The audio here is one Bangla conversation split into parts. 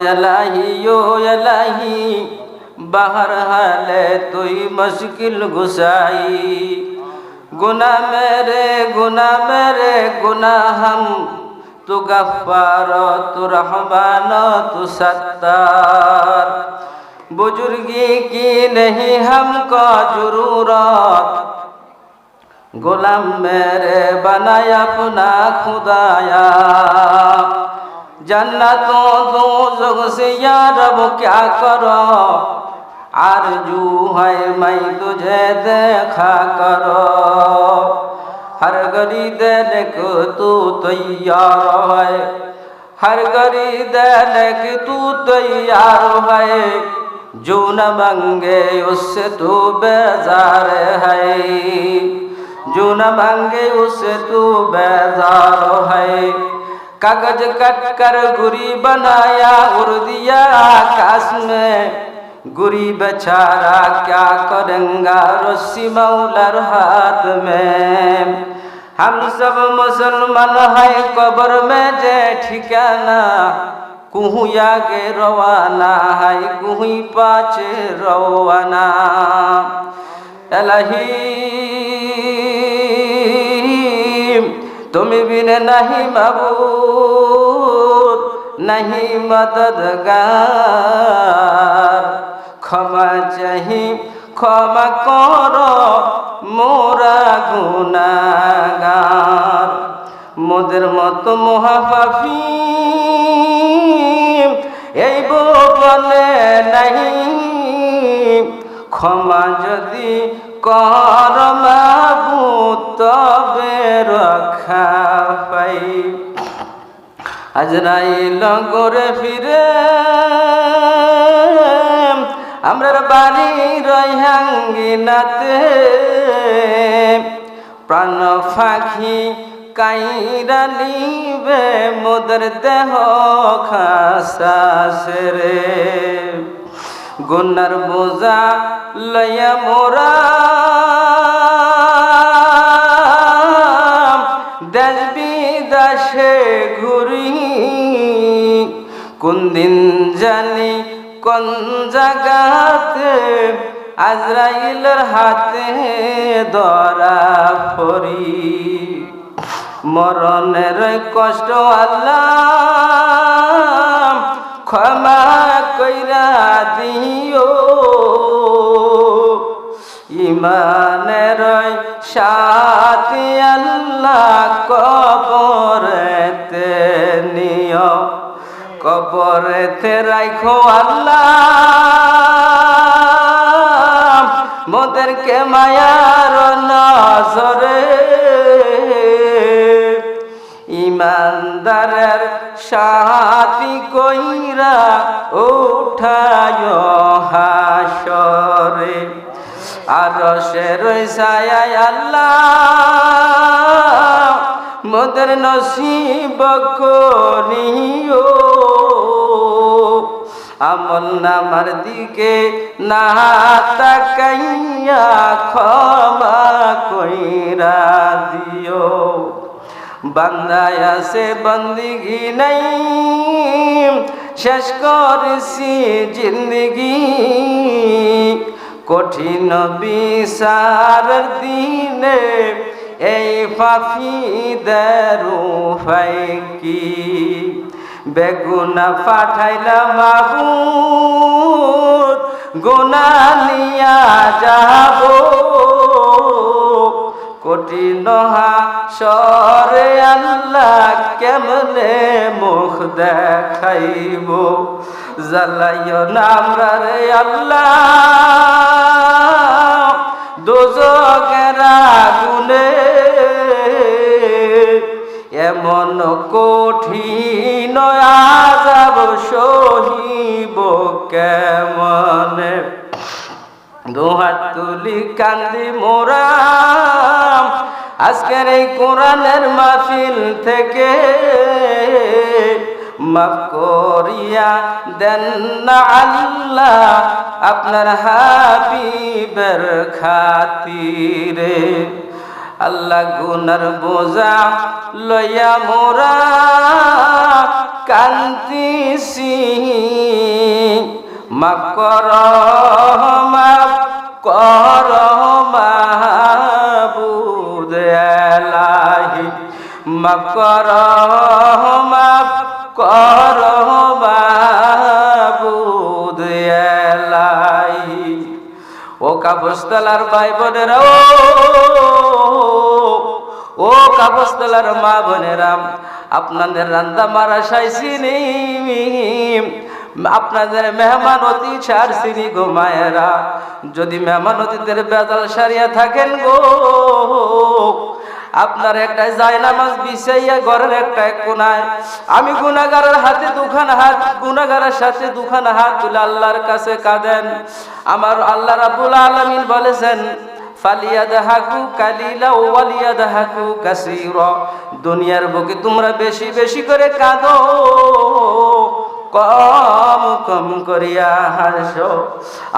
এলাহি ও এলাহি বাহার হালে তুই মুশকিল গুসাই গুনা মেরে গুনা মেরে গুনা হম তু গফার তু রহমান তু সত্তার बुजुर्गी की नहीं हमको जरूरत गुलाम मेरे बनाया अपना खुदाया जन्नतों दो जग से या रब क्या करो आरजू है मैं तुझे देखा करो हर घड़ी देने को तू तैयार है हर घड़ी देने की तू तैयार है जो न मंगे उससे तू बेजार है जो न मंगे उससे तू बेजार है कागज कट कर गुरी बनाया उड़ दिया आकाश में गुरी बेचारा क्या करेंगा रस्सी मौलर हाथ में हम सब मुसलमान है कब्र में जे ठिकाना कुहू आगे रवाना है कुहू पाचे रवाना एलही তুমি বিনে নাহি মাবু নাহি মদদগার। ক্ষমা চাহি, ক্ষমা কর মোরা গুণাগার। মোদের মতো মহাপাফি এই বলে নাহি। ক্ষমা যদি করমা রক্ষা পাই। আজরাইল করে ফিরে। আমরার বাড়ি রহাঙ্গিনাতে প্রাণ ফাঁকি কাইরা নিবে মোদের দেহ খাসে রে গুনার বোঝা লইয়া মোরা কোন দিন জানি কোন জাগাতে আজরাইলের হাতে ধরা পড়ি। মরণের কষ্ট আল্লাহ ক্ষমা কইরা দিও। ইমানের সাথে আল্লাহ কবরেতে কবরেতে রাখো আল্লাহ। মোদেরকে মায়ার নজরে। ইমানদারের সাথী কইরা উঠায় হাসরে আর সে রইসায় আল্লাহ। মোদের নসিব করিও। আমল নামার দিকে না তাকাইয়া ক্ষমা কইরা দিও। বান্দায় আছে, বন্দিগি নাই। শেষ করছি জিন্দগি। কঠিন বিচার দিনে এই পাফিদের কি? বেগুনা পাঠাইলা মাবুদ গোনা নিয়া যাব। কঠিন সরে আল্লাহ কেমনে মুখ দেখাইব? জ্বালাইও নামরা রে আল্লাহ, দোজগেরা গুনে এমন কঠিন আজাব সহিব কেমনে? দুহাত তুলি কান্দি মোরা আজকের এই কোরআনের মাহফিল থেকে মাফ করিয়া দেন না আল্লাহ আপনার হাবিবের খাতিরে। আল্লাহ গুনার বোঝা লইয়া মোরা কান্দিছি। মাফ কর মাফ কর মাহবুদ এলাহি। কর, মাফ কর মাহবুদ ও কাবস্তলার ভাই বোনেরা ও ও কাবস্তলার মা বোনেরা, আপনাদের রান্দা মারা সাইছিনি আপনাদের মেহমান অতি সার সিনি গো মায়েরা, যদি মেহমান অতিথিদের বেদাল সারিয়া থাকেন গো, আপনার একটা জায়নামাজ বিছাইয়া ঘরের একটা কোনায়। আমি গুনাগারের হাতে দুখান হাত গুনাগারের সাথে দুখান হাত তুলে আল্লাহর কাছে কাঁদেন। আমার আল্লাহ রাব্বুল আলামিন বলেছেন কালিলা দুনিয়ার বুকে তোমরা বেশি বেশি করে কাঁদো। কম কম করিয়া হাসো।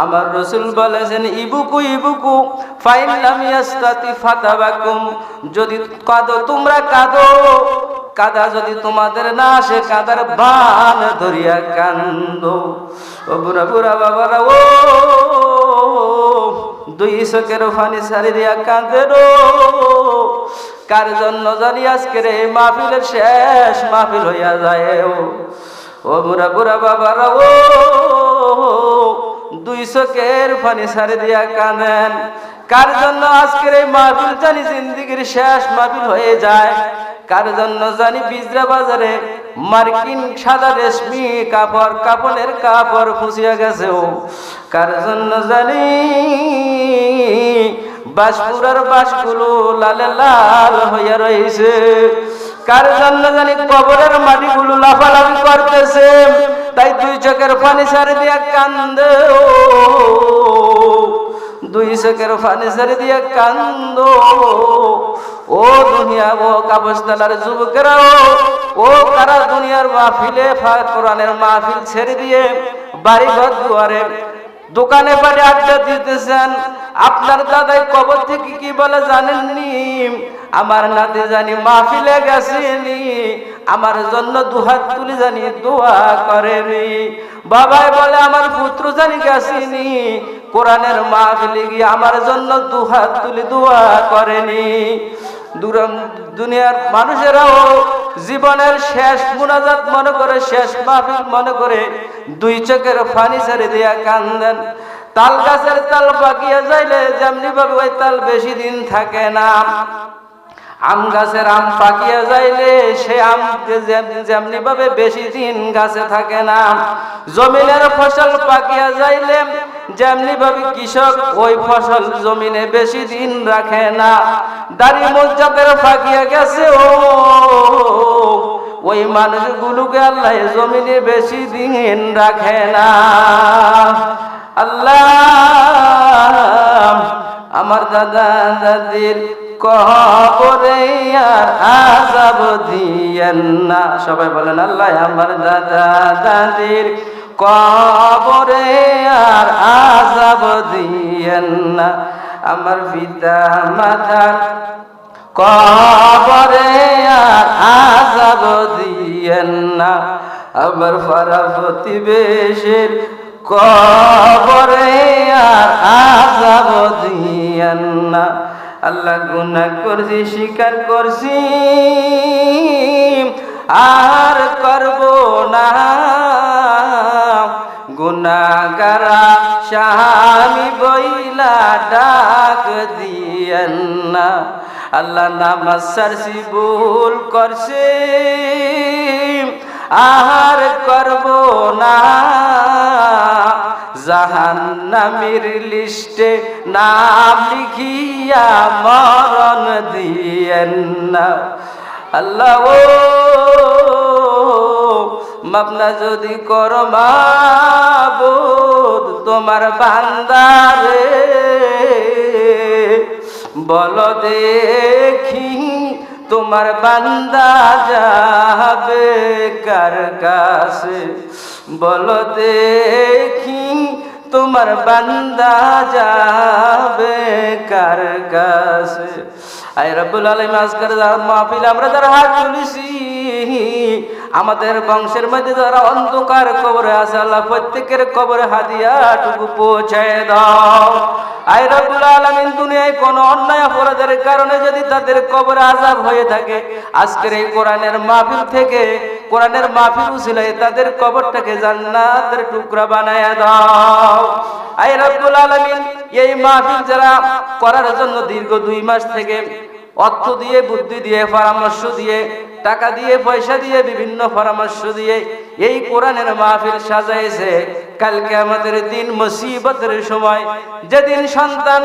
আমার রসুল বলেছেন, ইবুকু ইবুকু ফাইলাম যদি কাঁদো, তোমরা কাঁদো। কাদা যদি তোমাদের না আসে, কাদার বান ধরিয়া কান্দো ও বুড়া বুড়া বাবারা, ও দুই চোখের ফানি সারি দিয়া কাঁদে রো কার জন্য জানি আজকের এই মাহফিলের শেষ মাহফিল হইয়া যায় ও। বুড়া বুড়া বাবারা ও, দুই চোখের ফানি সারি দিয়া কাঁদেন। কার জন্য আজকের এই মাহফিল জানি জিন্দিগির শেষ মাহফিল হয়ে যায়। কার জন্য জানি বিজরা বাজারে মার্কিন সাদা রেশমি কাপড় কাপড়ের কাপড় ফুসিয়া গেছে ও কার জন্য জানি? বাসপুরার বাসগুলো লালে লাল হইয়া রয়েছে কার জন্য জানি কবরের মাটিগুলো লাফালাফি করতেছে। তাই দুই চোখের পানি সারি দিয়া কান্দে ও। দুই চোখের পানি সারি দিয়া কান্দ। ও দুনিয়া ও কাবস্তালার যুবকেরা ও কারা দুনিয়ার মাহফিলে কোরআনের মাহফিল ছেড়ে দিয়ে বাড়ি ঘর দুয়ারে দোকানে বাড়ি আড্ডা দিতেছেন? আপনার দাদাই কবর থেকে কি বলে জানেননি? আমার নাতে জানি মাহফিলে গেছেনি। আমার জন্য দুহাত তুলে জানি দোয়া করেনি। বাবাই বলে, আমার পুত্র জানি গেছিনি। কোরআনের মাহফিলে গিয়ে আমার জন্য দুহাত তুলে দোয়া করেনি। দুনিয়ার মানুষেরাও জীবনের শেষ মুনাজাত মনে করে, শেষ মাহফিল মনে করে দুই চোখের ফানি ছেড়ে দিয়া কান্দেন। তাল গাছের তাল পাকিয়ে যাইলে যেমনি ভাবে ওই তাল বেশি দিন থাকে না। আম গাছের আম পাকিয়া যাইলে সে আম যেমনি ভাবে বেশি দিন গাছে থাকে না। জমিনের ফসল পাকিয়া যাইলে যেমনি ভাবে কৃষক ওই ফসল জমিনে বেশি দিন রাখে না। দাড়ি মজ্জাদের পাকিয়া গেছে, ও, ওই মানুষগুলোকে আল্লাহ জমিনে বেশি দিন রাখে না। আল্লাহ, আমার দাদা দাদির কবরে আর আজাব দিয়েন না। সবাই বলেন, আল্লাহ আমার দাদা দাদির কবরে আর আজাব দিয়েন না। আমার পিতা মাতার কবরে আর আজাব দিয়েন না। আমার ফারা প্রতিবেশের কবরে আর আজাব দিয়েন না। আল্লাহ গুনাহ করছি, স্বীকার করছি। আর করব না। গুনাগারা স্বামী বইলা ডাক দিয়েন না। আল্লাহ নামাজ সারসি ভুল করছে। আর করব না। জাহান্নামের লিস্টে নাম লিখিয়া মরণ দিয়েন না। আল্লাহ, ও মাপনা যদি কর মাবুদ তোমার বান্দারে, বল দেখি তোমার বান্দা যাবে কার কাছে? বল দেখি, তোমার বান্দা যাবে কার কাছে? আয় রব্বুল আলামিন, আজকের মাহফিল, আমরা তার হাত তুলেছি আমাদের বংশের মধ্যে যারা অন্ধকার কবরে আছে, আল্লাহ প্রত্যেকের কবরে হাদিয়াটুকু পৌঁছায় দাও। আলামিন, দুনিয়ায় অন্যায় কারণে যদি তাদের হয়ে থাকে, আজকের এই কোরআনের থেকে তাদের কবরটাকে জান্নাতের টুকরা বানায় দাও। আলামিন, এই যারা করার জন্য দীর্ঘ দুই মাস থেকে অর্থ দিয়ে, বুদ্ধি দিয়ে, পরামর্শ দিয়ে টাকা দিয়ে পয়সা দিয়ে বিভিন্ন পরামর্শ দিয়ে এই কোরআনের মাহফিল সাজাইছে। কালকে আমাদের দিন মুসিবতের সময়। যেদিন সন্তান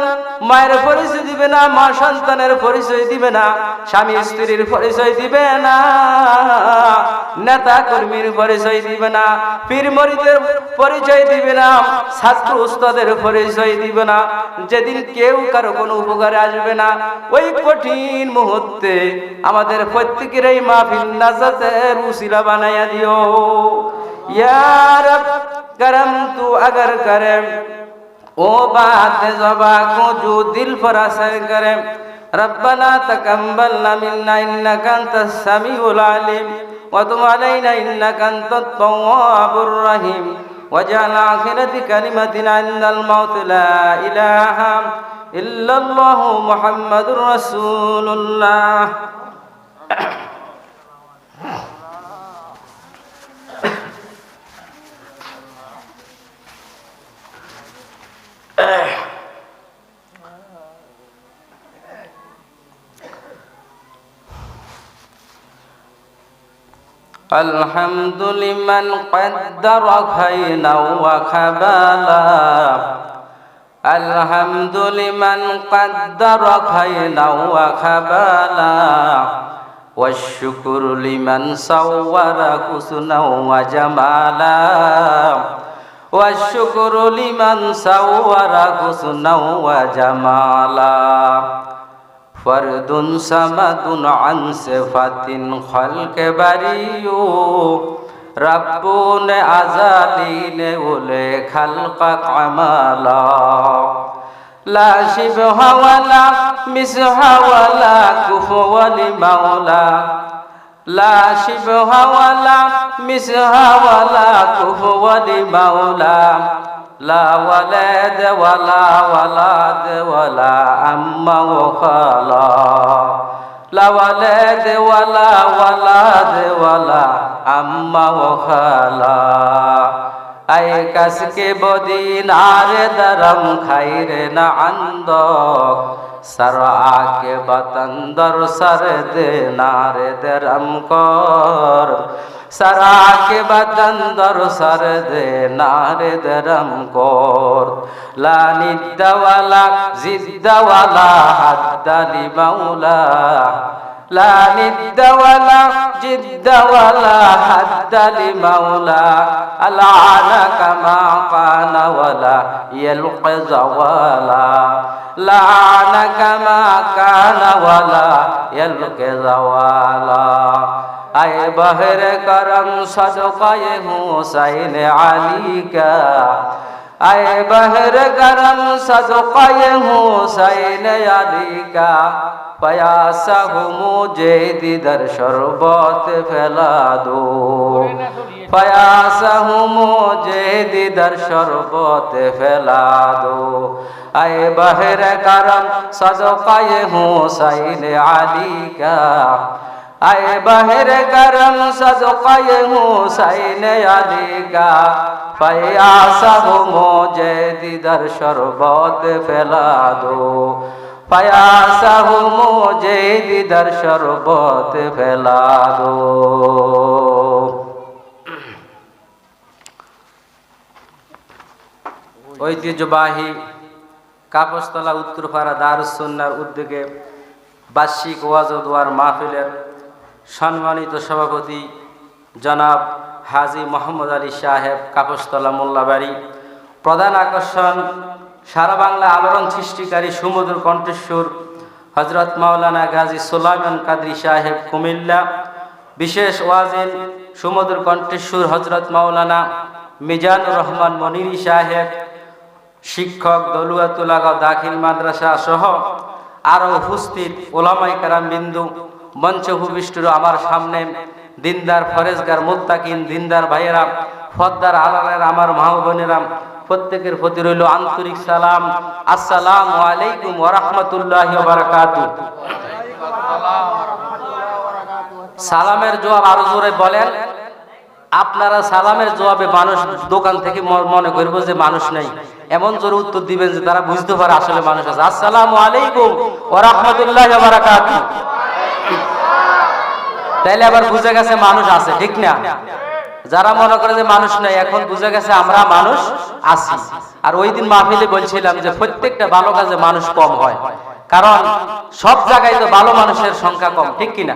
মায়ের পরিচয় দিবে না, মা সন্তানের পরিচয় দিবে না, স্বামী স্ত্রীর পরিচয় দিবে না নেতা কর্মীর পরিচয় দিবে না, পীর মরিদের পরিচয় দিবে না, ছাত্র উস্তাদের পরিচয় দিবে না, যেদিন কেউ কারও কোনো উপকারে আসবে না, ওই কঠিন মুহূর্তে আমাদের প্রত্যেকের এই মাহফিল নাজাতের উসিলা বানাইয়া দিও। یا رب کرم تو اگر کرے او بات زبا کو جو دل پر اثر کرے ربنا تقبلنا منا انك انت السميع العليم وتب علينا انك انت التواب الرحيم واجعل آخرة كلمتنا عند الموت لا إله إلا الله محمد رسول الله الحمد لمن قدر خينا وخبالا الحمد لمن قدر خينا وخبالا والشكر لمن صور حسنا وجمالا. والشكر لمن صور حسنا وجمالا. ফরদুন সামাদুন আন সিফাতিন খলকে বারিও রব্বুন আজালিন উলে খালকা কামালা লা শিবহ ওয়ালা মিসহ ওয়ালা কুফওয়ালি মাওলা। লা শিবহ ওয়ালা মিসহ ওয়ালা কুফওয়ালি মাওলা। لا ولد ولا ولد ولا أم وخلا لا ولد ولا ولد ولا أم وخلا أي كسك بدين درم خير نعندك سرعك بتندر سرد نار درم كور سراك بدن در सरा के बदन दर सर दे नारे दरम कोर लानी दवाला जिद वाला हद्दली मौला লানি দাওয়ালা জিদ্দাওয়ালা, হাদ্দালি মাওলা। আলানা কামা কানাওয়ালা ইয়ালক জাওয়ালা লানা কামা কানাওয়ালা ইয়ালক জাওয়ালা आए बहर करम सदकाए हुसैन अली का आए बहर करम सदकाए हुसैन अली का पयासा हो मुझे दिदर शरबत फैला दो पयासा हो मुझे दिदर शरबत फैला दो आए बहर करम सदकाए हुसैन अली का आए बहर करम सदक़े हुसैन अली का फयासा हो मोजे दिदर शरबत फैला दो फयासा हो मोजे दिदर शरबत फैला दो ঐতিহ্যবাহী কাপস্তলা উত্তরপাড়া দারুসন্নার উদ্যোগে বার্ষিক ওয়াজ দোয়ার মাহফিলের সম্মানিত সভাপতি জনাব হাজি মোহাম্মদ আলী সাহেব কাপস্তলা মোল্লাবাড়ি। প্রধান আকর্ষণ, সারা বাংলা আলোড়ন সৃষ্টিকারী সমুদ্র কণ্ঠেশ্বর হজরত মাওলানা গাজী সোলাইমান কাদরি সাহেব কুমিল্লা। বিশেষ ওয়াজিন সমুদ্র কণ্ঠেশ্বর হজরত মাওলানা মিজানুর রহমান মনিরি সাহেব, শিক্ষক দলুয়াতুলাগাঁও দাখিল মাদ্রাসা সহ আরও উপস্থিত ওলামাই কারাম বিন্দু মঞ্চ ভূমিষ্ঠুর আমার সামনে দিনদার ফরেজগার মুত্তাকিন, দিনদার ভাইয়েরা, ফদ্দার আলালের আমার মা বোনেরা, প্রত্যেকের প্রতি রইল আন্তরিক সালাম। আসসালামু আলাইকুম ওয়া রাহমাতুল্লাহি ওয়া সালামের জবাব আরও জোরে বলেন। আপনারা সালামের জবাবে মানুষ দোকান থেকে মনে করব যে মানুষ নাই। এমন জোরে উত্তর দিবেন যে তারা বুঝতে পারে আসলে মানুষ আছে। আসসালামু আলাইকুম ওয়া রাহমাতুল্লাহি ওয়া বারাকাতুহু তাইলে আবার বুঝে গেছে মানুষ আছে, ঠিক না? যারা মনে করে যে মানুষ নাই, এখন বুঝে গেছে আমরা মানুষ আছি। আর ওই দিন মাহফিলে বলছিলাম যে প্রত্যেকটা ভালো কাজে মানুষ কম হয়। কারণ সব জায়গায় তো ভালো মানুষের সংখ্যা কম, ঠিক কিনা?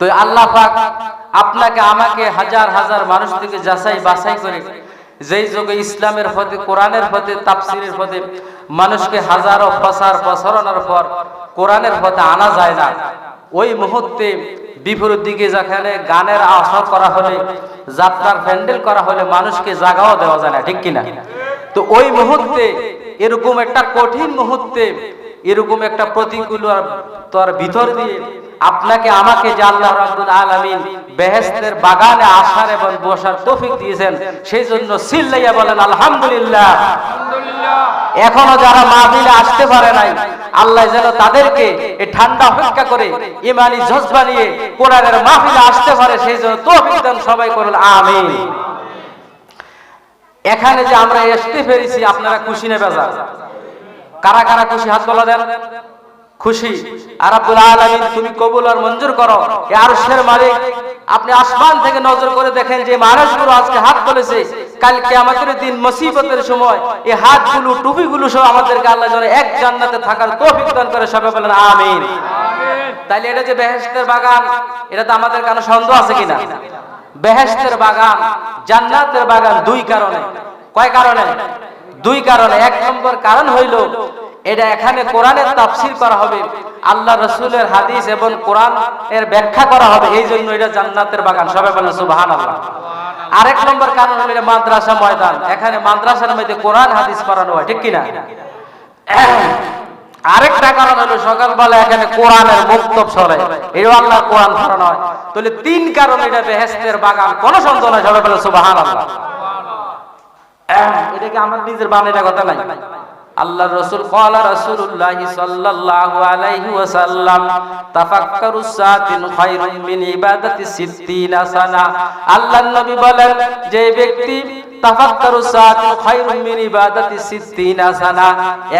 তো আল্লাহ পাক আপনাকে, আমাকে হাজার হাজার মানুষ থেকে যাচাই বাছাই করে যেই যুগে ইসলামের পথে কোরআনের পথে তাফসিরের পথে মানুষকে হাজারো প্রসার প্রসারণের পর কোরআনের পথে আনা যায় না ওই মুহূর্তে বিপরীত দিকে যেখানে গানের আসর করা হলে, যাত্রার প্যান্ডেল করা হলে মানুষকে জাগাও দেওয়া যায় না, ঠিক কিনা? তো ওই মুহূর্তে এরকম একটা কঠিন মুহূর্তে, এরকম একটা প্রতিকূল তোর ভিতর দিয়ে আপনাকে আমাকে যে আল্লাহ রাব্বুল আলামিন বেহেশতের বাগানে আসার এবং বসার তৌফিক দিয়েছেন সেই জন্য সিল্লাইয়া বলেন আলহামদুলিল্লাহ। এখনও যারা মাহফিলে আসতে পারে নাই আল্লাহ যেন তাদেরকে এই ঠান্ডা অপেক্ষা করে ইমানি জজবা নিয়ে কোরআনের মাহফিলে আসতে পারে সেই জন্য তৌফিক দেন সবাই করুন আমিন। এখানে যে আমরা আসতে পেরেছি আপনারা খুশি নেবে যা কারা কারা খুশি হাত বলা দেন খুশি। আর আব্দুল আলামিন, তুমি কবুল আর মঞ্জুর করো। এ আরশের মালিক, আপনি আসমান থেকে নজর করে দেখেন যে মানুষগুলো আজকে হাত তুলেছে। কালকে আমাদের দিন মুসিবতের সময় এই হাতগুলো, টুপিগুলো সব আমাদেরকে আল্লাহ যেন এক জান্নাতে থাকার তৌফিক দান করে। সবাই বলেন, আমিন। তাইলে এটা যে বেহেশতের বাগান, এটা তো আমাদের কারণে সন্দেহ আছে কিনা? বেহেশতের বাগান, জান্নাতের বাগান দুই কারণে। কয় কারণে? দুই কারণে। এক নম্বর কারণ হইল এটা এখানে কোরআনের তাফসির করা হবে। আল্লাহ রসুলের হাদিস এবং কোরআন এর ব্যাখ্যা করা হবে। এই জন্য এটা জান্নাতের বাগান। সবাই বলেন সুবাহান আল্লাহ আরেক নম্বর কারণ হলো মাদ্রাসা ময়দান। এখানে মাদ্রাসার মধ্যে কোরআন হাদিস পড়ানো হয়, ঠিক কিনা? আরেকটা কারণ হলো সকালবেলা এখানে কোরআনের মুক্তব চলে। এই আল্লাহ কোরআন পড়ানো হয়। তাহলে তিন কারণ এটা বেহেস্তের বাগান। কোনো সন্দেহ নাই, সবাই বলে সুবাহান আল্লাহ এটা কি আমার নিজের বানাইটা কথা নাই? আল্লাহ রসুল কলা রসুল্লাহ সাল্লাল্লাহু আলাইহি ওয়াসাল্লাম তাফাক্কারুস সাতিন খায়রুম মিন ইবাদাতি সিত্তিনা সানা। আল্লাহর নবী বলেন, যে ব্যক্তি তাফাক্কারু সাতিন খায়রুম মিন ইবাদাতি সিত্তিনা সানা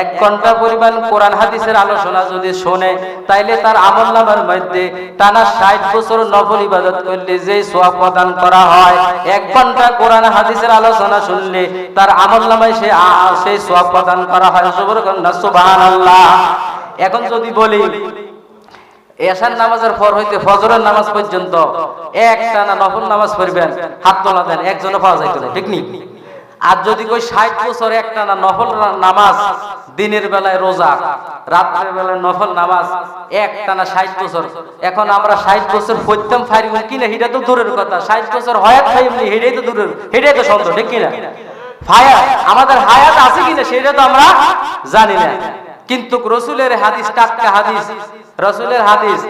এক ঘণ্টা পরিমাণ কোরআন হাদিসের আলোচনা যদি শোনে, তাইলে তার আমলনামার মধ্যে টানা 60 বছর নফল ইবাদত করলে যে সওয়াব প্রদান করা হয়, এক ঘণ্টা কোরআন হাদিসের আলোচনা শুনলে তার আমলনামায় সে সেই সওয়াব প্রদান করা হয়। সুবহানাল্লাহ। এখন যদি বলি এশার নামাজের পর হইতে ফজরের নামাজ পর্যন্ত একটা না নফল নামাজ পড়বেন, হাত তোলা দেন, একজনও পাওয়া যাইতো না, ঠিক নি? আর যদি কই ষাট বছর একটা না নফল নামাজ, দিনের বেলায় রোজা, রাত্রের বেলায় নফল নামাজ একটা না ষাট বছর। এখন আমরা ষাট বছর পড়তাম ফারি কিনা সেটা তো দূরের কথা। ষাট বছর হয়াত ফাইমনি সেটাই তো দূরের সেটাই তো সন্দেহ ঠিক কিনা? ফায়াত, আমাদের হায়াত আছে কিনা? সেটা তো আমরা জানি না। কিন্তু রসুলের হাদিস, টাটকা হাদিস রসুলের হাদিস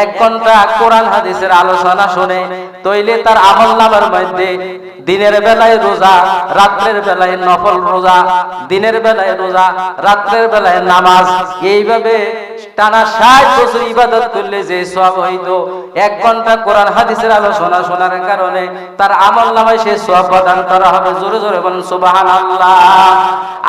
এক আলোচনা শুনে দিনের বেলায় রোজা, রাত্রের বেলায় নফল রোজা, দিনের বেলায় রোজা, রাত্রের বেলায় নামাজ, এইভাবে টানা ষাট বছর ইবাদত করলে যে সব হইতো, এক ঘণ্টা কোরআন, হাদিসের আলোচনা শোনার কারণে তার আমল নামায় সে সব প্রদান করা হবে। জোরে জোরে বলেন সুবাহান আল্লাহ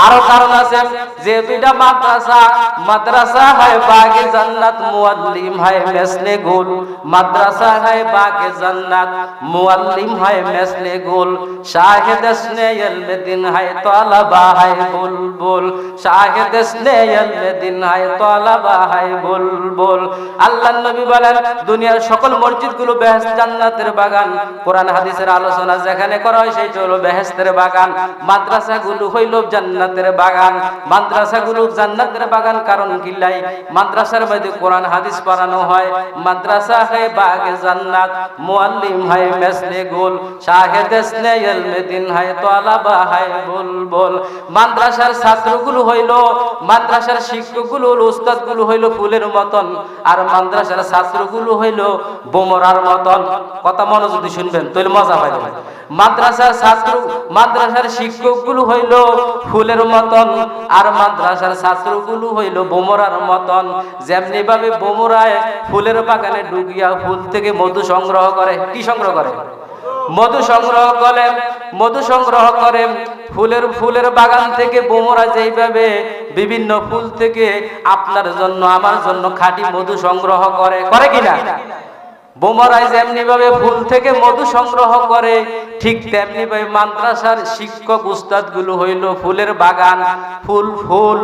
আরও কারণ আছে যেহেতু এটা মাদ্রাসা মাদ্রাসা হয় বাগে জান্নাত মুআল্লিম হয় মেসলে গোল। মাদ্রাসা হয় বাগে জান্নাত মুআল্লিম হয় মেসলে গোল। শাহেদ স্নে ইলমে দিন হয় তলাবা হয় বুলবুল। শাহেদ স্নে ইলমে দিন হয় তলাবা হয় হায় বুলবুল। আল্লাহ নবী বলেন, দুনিয়ার সকল মসজিদগুলো বেহেশত জান্নাতের বাগান। কোরআন, হাদিসের আলোচনা যেখানে করা হয়, সেটা হলো বেহেশতের বাগান। মাদ্রাসাগুলো হইল জান্নাতের বাগান। মাদ্রাসাগুলো জান্নাতের বাগান কারণ কিল্লাই মাদ্রাসার মধ্যে কোরআন, হাদিস পড়ানো হয়। মাদ্রাসা হয় বাগে জান্নাত, মুআল্লিম হয় মেসলে গোল। শাহেদ ইসনে ইলমে দিন হয় তলাবা হয় বুলবুল। মাদ্রাসার ছাত্রগুলো হইল, মাদ্রাসার শিক্ষকগুলো উস্তাদগুলো হইল ফুলের মতন, আর মাদ্রাসার ছাত্রগুলো হইল বোমরার মতন। কথা মনোযোগ দিয়ে শুনবেন, তাহলে মজা পাইবেন মাদ্রাসার ছাত্র, মাদ্রাসার শিক্ষকগুলো হইল ফুলের মতন, আর মাদ্রাসার ছাত্রগুলো হইল বোমরার মতন। যেমনি ভাবে বোমরায় ফুলের বাগানে ডুবিয়া ফুল থেকে মধু সংগ্রহ করে, কি সংগ্রহ করে? মধু সংগ্রহ করেন মধু সংগ্রহ করেন ফুলের ফুলের বাগান থেকে বোমরা যেইভাবে বিভিন্ন ফুল থেকে আপনার জন্য, আমার জন্য খাঁটি মধু সংগ্রহ করে করে কিনা? বোমরাই যেমনি ভাবে ফুল থেকে মধু সংগ্রহ করে, ঠিক তেমনি ভাবে মাদ্রাসার শিক্ষক উস্তাদগুলো হইল ফুলের বাগান, ফুল ফুল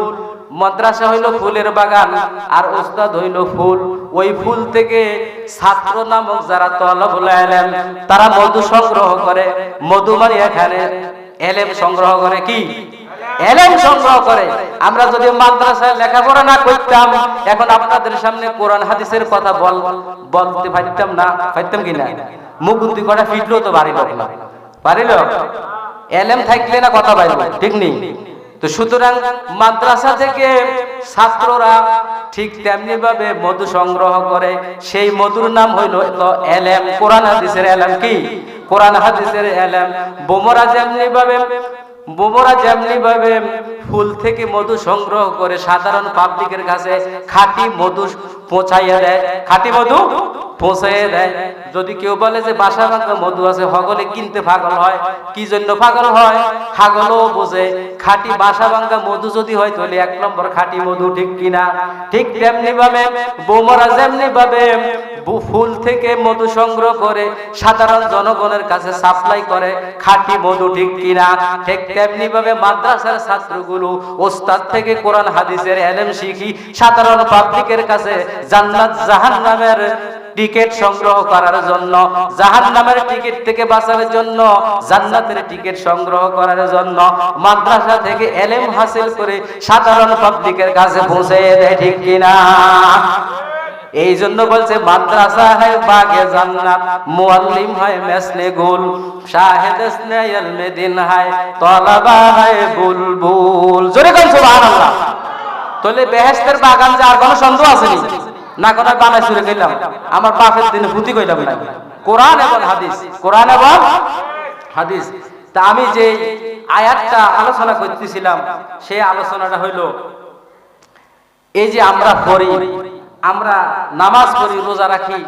মাদ্রাসা হইল ফুলের বাগান আর উস্তাদ হইল ফুল। ওই ফুল থেকে ছাত্র নামক যারা তলব এলেম তারা মধু সংগ্রহ করে। মধু মানে এখানে এলেম সংগ্রহ করে কি? এলেম সংগ্রহ করে। আমরা যদি মাদ্রাসায় লেখাপড়া না করতাম, এখন আপনাদের সামনে কোরআন হাদিসের কথা বল, বলতে পারতাম না। পারতাম কিনা? মুখ উন্তি করা ফিটলো তো বাড়িল না। পারিল এলেম থাকলে না কথা বাইল ঠিক নেই। তো সুতরাং মাদ্রাসা থেকে ছাত্ররা ঠিক তেমনি ভাবে মধু সংগ্রহ করে। সেই মধুর নাম হইল তো এলেম। কোরআন হাদিসের এলেম কি? কোরআন হাদিসের এলাম। বোমরা যেমনি ভাবে বোমরা যেমনি ভাবে ফুল থেকে মধু সংগ্রহ করে সাধারণ পাবলিকের কাছে খাঁটি মধু পৌঁছাইয়া দেয়, খাঁটি মধু পৌঁছাইয়া দেয়। যদি কেউ বলে যে বাসা বাঁধা মধু আছে হগলে কিনতে পাগল হয়, কি জন্য পাগল হয়? হাগলও বোঝে, খাঁটি বাসা ভাঙ্গা মধু যদি হয়, তাহলে এক নম্বর খাঁটি মধু ঠিক কিনা? ঠিক তেমনি ভাবে বোমরা যেমনি ভাবে ফুল থেকে মধু সংগ্রহ করে সাধারণ জনগণের কাছে সাপ্লাই করে, খাঁটি মধু ঠিক কিনা? ঠিক তেমনি ভাবে মাদ্রাসার ছাত্রগুলো, ওস্তাদ থেকে কোরআন, হাদিসের এলেম শিখি, সাধারণ পাবলিকের কাছে জান্নাত জাহান্নামের টিকিট সংগ্রহ করার জন্য জাহান নামের টিকিট থেকে বাঁচার জন্য, জান্নাতের টিকিট সংগ্রহ করার জন্য, মাদ্রাসা থেকে এলেম হাসিল করে সাধারণ পাবলিকের কাছে পৌঁছে দেয় ঠিক কিনা? এই জন্য বলছে, মাদ্রাসা হয় বাগে জান্নাত মুআল্লিম হয় মেসনে গুল, শাহেদ হয় তলাবা হয় বুলবুল। জোরে সুবহানাল্লাহ। বেহেশতের বাগান যে আর কোনো সন্দেহ আসেনি না? কোনো বানাই সুরে গেলাম আমার বাপের দিনে ভূতি কইলাম না কোরআন এবং হাদিস। কোরআন এবং হাদিস। তা আমি যে আয়াতটা আলোচনা করতেছিলাম, সেই আলোচনাটা হইল, এই যে আমরা পড়ি আমরা নামাজ পড়ি, রোজা রাখি,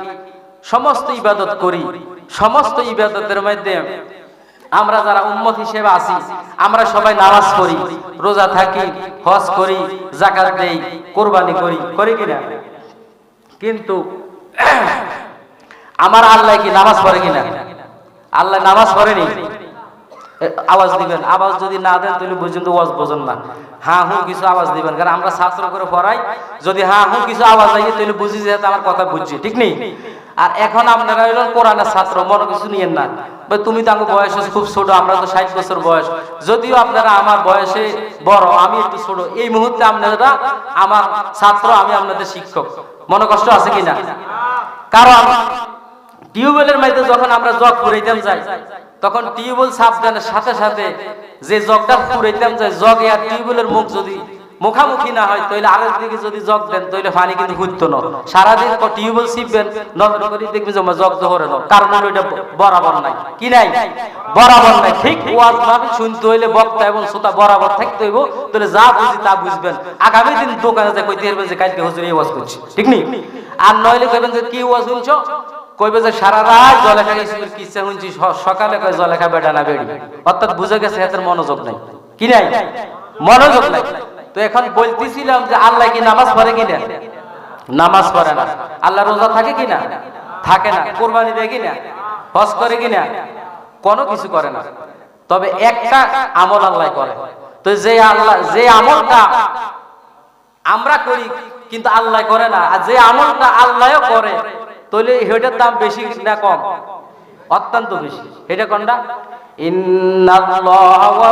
সমস্ত ইবাদত করি, সমস্ত ইবাদতের মধ্যে আমরা যারা উম্মত হিসেবে আছি, আমরা সবাই নামাজ পড়ি, রোজা থাকি, হজ করি জাকাত দেই, কোরবানি করি করি কিনা কিন্তু আমার আল্লাহ কি নামাজ পড়ে কিনা আল্লাহ নামাজ পড়েনি? আওয়াজ দিবেন। আওয়াজ যদি না দেন, তাহলে বুঝুন তো ওয়াজ বোঝেন না। হ্যাঁ হুঁ, কিছু আওয়াজ দিবেন। কারণ আমরা ছাত্র করে পড়াই। যদি হ্যাঁ হুঁ, কিছু আওয়াজ লাগে তাহলে বুঝি যে আমার কথা বুঝছি। ঠিক নেই? আর এখন আপনারা হইলেন কোরআনের ছাত্র, মনে কিছু নিয়েন না। তুমি তো আমার বয়স খুব ছোট, আমরা তো ষাট বছর বয়স। যদিও আপনারা আমার বয়সে বড়, আমি একটু ছোট, এই মুহূর্তে আপনারা আমার ছাত্র, আমি আপনাদের শিক্ষক। মনে কষ্ট আছে কিনা? কারণ টিউবওয়েলের মধ্যে যখন আমরা জগ পুরাইতাম, যাই তখন টিউবওয়েল সাবধানের সাথে সাথে যে জগটা পুরাইতাম যাই জগ আর টিউবওয়েলের মুখ যদি মুখামুখি না হয়, তাহলে আরেক দিকে যদি জগ দেন, তাহলে পানি কিন্তু ঘুরতো না। সারাদিন টিউবওয়েল শিখবেন নজর করে দেখবেন যে জগ জহরে না। কারণ এটা বরাবর নাই। কি নাই? বরাবর নাই। ঠিক ওয়াজ ভাবে শুনতে হইলে বক্তা এবং শ্রোতা বরাবর থাকতে হইব, তাহলে যা বুঝি তা বুঝবেন। আগামী দিন দোকানে যা কইতে পারবেন যে কালকে হুজুর এই ওয়াজ করছি। ঠিক নেই আর নইলে কইবেন যে কি ওয়াজ শুনছো? কইবে যে সারা রাত জলেখা শুনছি? সকালে জলেখা না বেড়ি। অর্থাৎ বুঝে গেছে মনোযোগ নাই। কি নাই? মনোযোগ নাই। তো এখন বলতেছিলাম যে আল্লাহ কি নামাজ পড়ে নামাজ পড়ে না। আল্লাহ রোজা থাকে কিনা থাকে না। কোরবানি দেয় কিনা হজ করে কিনা কোনো কিছু করে না। তবে একটা আমল আল্লাহ করে। তো যে আল্লাহ যে আমলটা আমরা করি, কিন্তু আল্লাহ করে না। আর যে আমলটা আল্লাহও করে তাহলে হেটার দাম বেশি না কম? অত্যন্ত বেশি। এটা কোনটা? ইন্নাল্লাহা ওয়া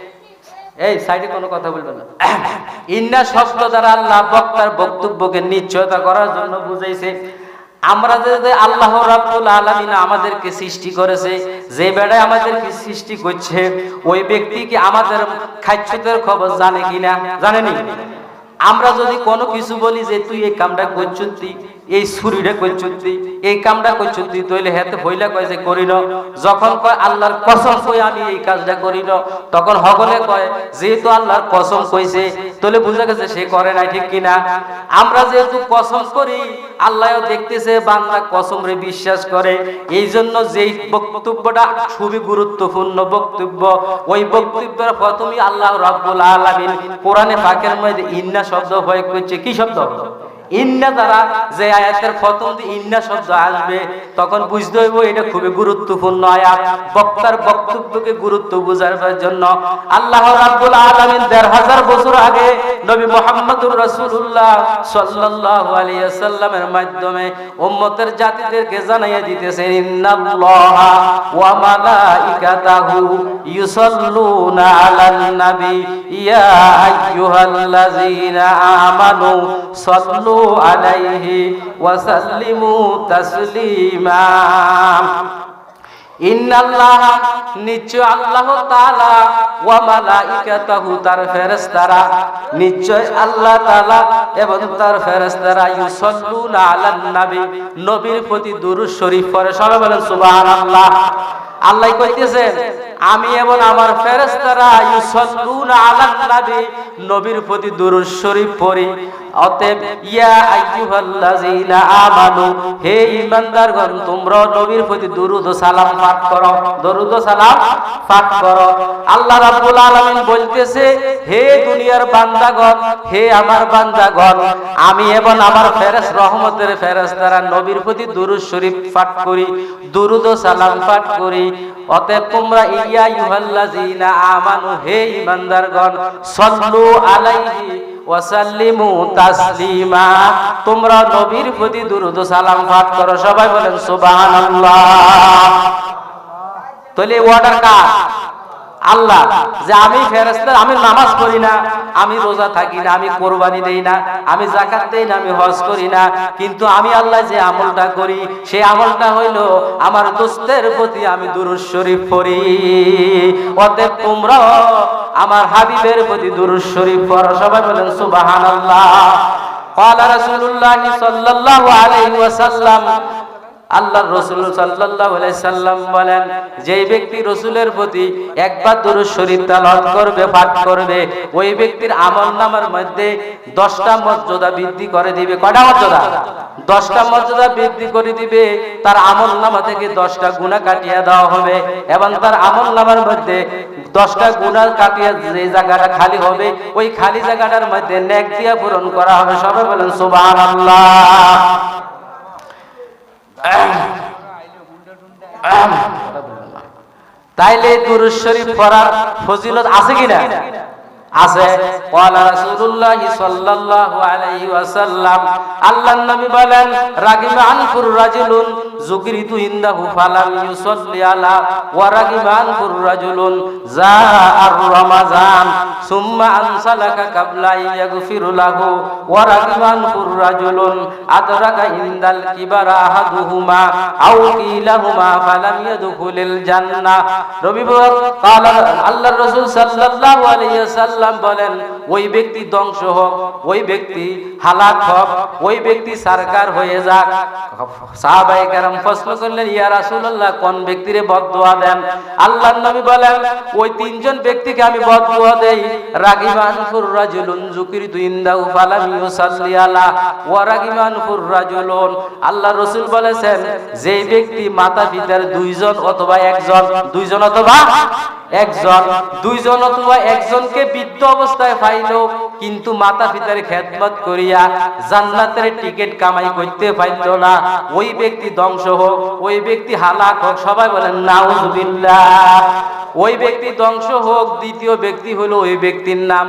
এই সাইডে কোনো কথা বলবেন না। ইন্না শব্দ দ্বারা আল্লাহ বক্তার বক্তব্যকে নিশ্চয়তা করার জন্য বুঝাইছে, আমরা যে আল্লাহ রাব্বুল আলামিন আমাদেরকে সৃষ্টি করেছে, যে বেড়ায় আমাদেরকে সৃষ্টি করছে, ওই ব্যক্তি কি আমাদের খাদ্যতের খবর জানে কিনা? জানেনি? আমরা যদি কোনো কিছু বলি যে, তুই এই কামটা করছুতি এই ছুরিটা করছুতি এই কামটা করছুতি তইলে হেতে হইলা কয় যে করি ন যখন কয় আল্লাহর কসম কই আমি এই কাজটা করি ন তখন হগলে কয়, যেহেতু আল্লাহর কসম কইছে তাহলে বুঝা গেছে সে করে নাই, ঠিক কিনা আমরা যেহেতু কসম করি, আল্লাহও দেখতেছে, বান্দা কসম রে বিশ্বাস করে। এই জন্য যেই বক্তব্যটা খুবই গুরুত্বপূর্ণ বক্তব্য, ওই বক্তব্যের প্রথমেই আল্লাহ রাব্বুল আলামিন কোরআনে পাকের মধ্যে ইন্না শব্দ প্রয়োগ করছে কি শব্দ? ইন্না দ্বারা যে আয়াতের প্রথম ইন্না শব্দ আসবে, তখন বুঝতে হইব এটা খুবই গুরুত্বপূর্ণ আয়াত। বক্তার বক্তব্যকে গুরুত্ব বোঝাবার জন্য আল্লাহ রাব্বুল আলামিন দেড় হাজার বছর আগে নবী মোহাম্মদুর রাসূলুল্লাহ সাল্লাল্লাহু আলাইহি সাল্লামের মাধ্যমে উম্মতের জাতিদেরকে জানাইয়া দিতেছেন, ইন্নাল্লাহা ওয়া মালাইকাতাহু ইউসাল্লুনা আলান নবী। ইয়া আইয়ুহাল্লাযীনা আমানু সাল্লু আলাইহি ওয়া সাল্লিমু তাসলিমা। ইন্নাল্লাহ, নিশ্চয় আল্লাহ তাআলা ওয়া মালাইকাতাহু, তার ফেরেশতারা নিশ্চয় আল্লাহ তাআলা এবং তার ফেরেশতারা ইউসাল্লুনা আলান নবী নবীর প্রতি দুরূদ শরীফ পড়ে। সবাই বলেন সুবহানাল্লাহ। আল্লাহ কইতেছেন, আমি এবং আমার ফেরেশতারা ইউসাল্লুনা আলান নবী, নবীর প্রতি দুরূদ শরীফ পড়ি। অতএব, ইয়া আইয়ুহাল্লাযীনা আমানু, হে ঈমানদারগণ, তোমরা নবীর প্রতি দুরূদ ও সালাম পাঠ করো। দরুদ ও সালাম পাঠ করো। আল্লাহ রাব্বুল আলামিন বলতেছে, হে দুনিয়ার বান্দাগণ, হে আমার বান্দাগণ, আমি এবং আমার ফেরেশ, রহমতের ফেরেশতারা নবীর প্রতি দুরূদ শরীফ পাঠ করি, দুরুদ ও সালাম পাঠ করি। অতএব তোমরা ইয়া আইয়ুহাল্লাযীনা আমানু, হে ইমানদারগণ সাল্লু আলাইহি ওয়াসাল্লিমু তাসলিমা। তোমরা নবীর প্রতি দুরুদ সালাম পাঠ করো। সবাই বলেন সুবহানাল্লাহ। তাহলে অর্ডার কার? আল্লাহ যে আমি ফেরেশতা আমি নামাজ পড়ি না আমি রোজা থাকি না আমি কোরবানি দেই না আমি জাকাত দেই না আমি হজ করি না কিন্তু আমি আল্লাহ যে আমলটা করি সেই আমলটা হইল আমার দোস্তের প্রতি আমি দুরুদ শরীফ পড়ি অতএব তোমরা আমার হাবিবের প্রতি দুরুদ শরীফ পড়ো সবাই বলেন সুবহানাল্লাহ قال رسول الله صلى الله عليه وسلم আল্লাহ রসুল আলাইহি সাল্লাম বলেন, যেই ব্যক্তি রসুলের প্রতি একবার দরুদ শরীফ তেলাওয়াত করবে, পাঠ করবে, ওই ব্যক্তির আমল নামার মধ্যে দশটা মর্যাদা বৃদ্ধি করে দিবে। কয়টা মর্যাদা? দশটা মর্যাদা বৃদ্ধি করে দিবে, তার আমল নামা থেকে দশটা গুণা কাটিয়ে দেওয়া হবে এবং তার আমল নামার মধ্যে দশটা গুণা কাটিয়ে যে জায়গাটা খালি হবে, ওই খালি জায়গাটার মধ্যে নেক দিয়া পূরণ করা হবে। সবাই বলেন, সুবহানাল্লাহ। তাইলে দুরুশ্বরী পড়ার ফজিলত আছে কিনা? আছে। ওয়ালা রাসূলুল্লাহি সাল্লাল্লাহু আলাইহি ওয়াসাল্লাম, আল্লাহর নবী বলেন, রাগিব আনফুর রাজুলুন যুকরিতু ইনদাহু ফালাম ইউসাল্লি আলা, ওয়া রাগিব আনফুর রাজুলুন জা আর রমাজান, সুম্মা আনসালাকা কাবলা ইয়াগফিরু লাহু, ওয়া রাগিব আনফুর রাজুলুন, আদরাকা ইনদাল কিবারা আহাদুহুমা, আও কিলাহুমা ফালাম ইয়াদখুলিল জান্নাহ। রবি কাল আল্লাহর রাসূল সাল্লাল্লাহু আলাইহি ওয়াসাল্লাম সাল্লাম বলেন, ওই ব্যক্তি ধ্বংস হোক, ওই ব্যক্তি হালাক হোক, ওই ব্যক্তি সরকার হয়ে যাক। সাহাবাই কারাম প্রশ্ন করলেন, ইয়া রাসূলুল্লাহ, কোন ব্যক্তিরে বদদুয়া দেন? আল্লাহর নবী বলেন, ওই তিনজন ব্যক্তিকে আমি বদদুয়া দেই। রাগিবান ফুর রাজুলুন যুকিরিতু ইনদাহু ফালাম ইউসাল্লি আলা, ওয়া রাগিবান ফুর রাজুলুন। আল্লাহ রাসূল বলেছেন, যেই ব্যক্তি মাতা পিতার দুইজন অথবা একজন, দুইজন অথবা একজন, দুইজন অথবা একজনকে বৃদ্ধ অবস্থায় পাইল, কিন্তু মাতা পিতার খেদমত করিয়া জান্নাতের টিকিট কামাই করতে পাইল না। ওই ব্যক্তি ধ্বংস হোক, ওই ব্যক্তি হালাক হোক, সবাই বলেন, নাউজুবিল্লাহ। ওই ব্যক্তি ধ্বংস হোক, দ্বিতীয় ব্যক্তি হলো ওই ব্যক্তির নাম